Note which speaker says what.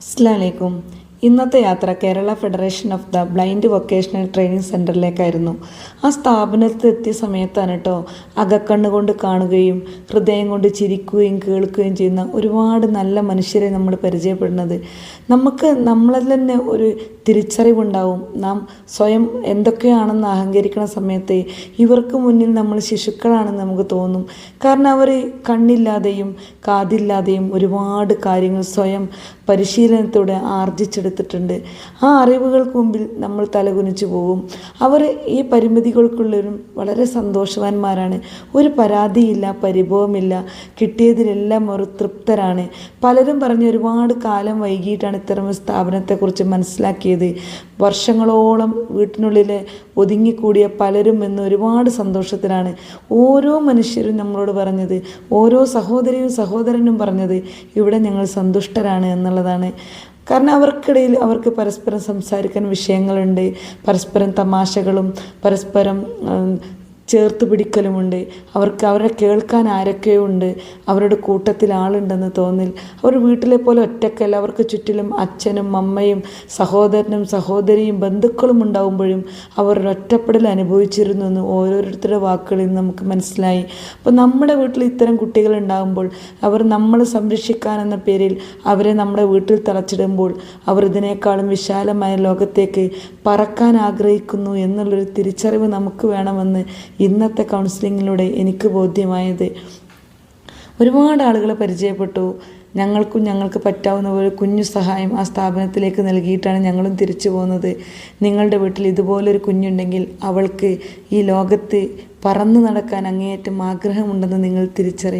Speaker 1: അസ്ലാമലൈക്കും ഇന്നത്തെ യാത്ര Kerala federation of the blind vocational training സെന്ററിലേക്കായിരുന്നു ആ സ്ഥാപനത്തിൽ എത്തിയ സമയത്താണ് കേട്ടോ അകക്കണ്ണ് കൊണ്ട് കാണുകയും ഹൃദയം കൊണ്ട് ചിരിക്കുകയും കേൾക്കുകയും ചെയ്യുന്ന ഒരുപാട് നല്ല മനുഷ്യരെ നമ്മൾ പരിചയപ്പെടുന്നത്. നമുക്ക് നമ്മളിൽ തന്നെ ഒരു തിരിച്ചറിവുണ്ടാവും. നാം സ്വയം എന്തൊക്കെയാണെന്ന് അഹങ്കരിക്കുന്ന സമയത്ത് ഇവർക്ക് മുന്നിൽ നമ്മൾ ശിശുക്കളാണെന്ന് നമുക്ക് തോന്നും. കാരണം അവർ കണ്ണില്ലാതെയും കാതില്ലാതെയും ഒരുപാട് കാര്യങ്ങൾ സ്വയം പരിശീലനത്തോടെ ആർജിച്ചെടുത്തിട്ടുണ്ട് ആ അറിവുകൾക്ക് മുമ്പിൽ നമ്മൾ തലകുനിച്ചു പോകും. അവർ ഈ പരിമിതികൾക്കുള്ളവരും വളരെ സന്തോഷവാന്മാരാണ്. ഒരു പരാതിയില്ല പരിഭവമില്ല. കിട്ടിയതിലെല്ലാം അവർ തൃപ്തരാണ്. പലരും പറഞ്ഞ് ഒരുപാട് കാലം വൈകിട്ടാണ് ഇത്തരം സ്ഥാപനത്തെക്കുറിച്ച് മനസ്സിലാക്കിയത്. വർഷങ്ങളോളം വീട്ടിനുള്ളിൽ ഒതുങ്ങിക്കൂടിയ പലരും എന്ന് ഒരുപാട് സന്തോഷത്തിലാണ് ഓരോ മനുഷ്യരും നമ്മളോട് പറഞ്ഞത്. ഓരോ സഹോദരിയും സഹോദരനും പറഞ്ഞത് ഇവിടെ ഞങ്ങൾ സന്തുഷ്ടരാണ് എന്നുള്ളതാണ്. കാരണം അവർക്കിടയിൽ അവർക്ക് പരസ്പരം സംസാരിക്കാൻ വിഷയങ്ങളുണ്ട്. പരസ്പരം തമാശകളും പരസ്പരം ചേർത്ത് പിടിക്കലുമുണ്ട്. അവർക്ക് അവരെ കേൾക്കാൻ ആരൊക്കെയോ ഉണ്ട് അവരുടെ കൂട്ടത്തിൽ ആളുണ്ടെന്ന് തോന്നിൽ. അവർ വീട്ടിലെ പോലെ ഒറ്റക്കല്ല. അവർക്ക് ചുറ്റിലും അച്ഛനും അമ്മയും സഹോദരനും സഹോദരിയും ബന്ധുക്കളും ഉണ്ടാകുമ്പോഴും അവർ ഒറ്റപ്പെടൽ അനുഭവിച്ചിരുന്നു എന്ന് ഓരോരുത്തരുടെ വാക്കുകളിൽ നിന്ന് നമുക്ക് മനസ്സിലായി. അപ്പോൾ നമ്മുടെ വീട്ടിൽ ഇത്തരം കുട്ടികൾ ഉണ്ടാകുമ്പോൾ അവർ നമ്മൾ സംരക്ഷിക്കാൻ എന്ന പേരിൽ അവരെ നമ്മുടെ വീട്ടിൽ തളച്ചിടുമ്പോൾ അവർ ഇതിനേക്കാളും വിശാലമായ ലോകത്തേക്ക് പറക്കാൻ ആഗ്രഹിക്കുന്നു എന്നുള്ളൊരു തിരിച്ചറിവ് നമുക്ക് വേണമെന്ന് ഇന്നത്തെ കൗൺസിലിങ്ങിലൂടെ എനിക്ക് ബോധ്യമായത്. ഒരുപാട് ആളുകളെ പരിചയപ്പെട്ടു. ഞങ്ങൾക്കും ഞങ്ങൾക്ക് പറ്റാവുന്ന ഒരു കുഞ്ഞു സഹായം ആ സ്ഥാപനത്തിലേക്ക് നൽകിയിട്ടാണ് ഞങ്ങളും തിരിച്ചു പോകുന്നത്. നിങ്ങളുടെ വീട്ടിൽ ഇതുപോലൊരു കുഞ്ഞുണ്ടെങ്കിൽ അവൾക്ക് ഈ ലോകത്ത് പറന്നു നടക്കാൻ അങ്ങേയറ്റം ആഗ്രഹമുണ്ടെന്ന് നിങ്ങൾ തിരിച്ചറിയും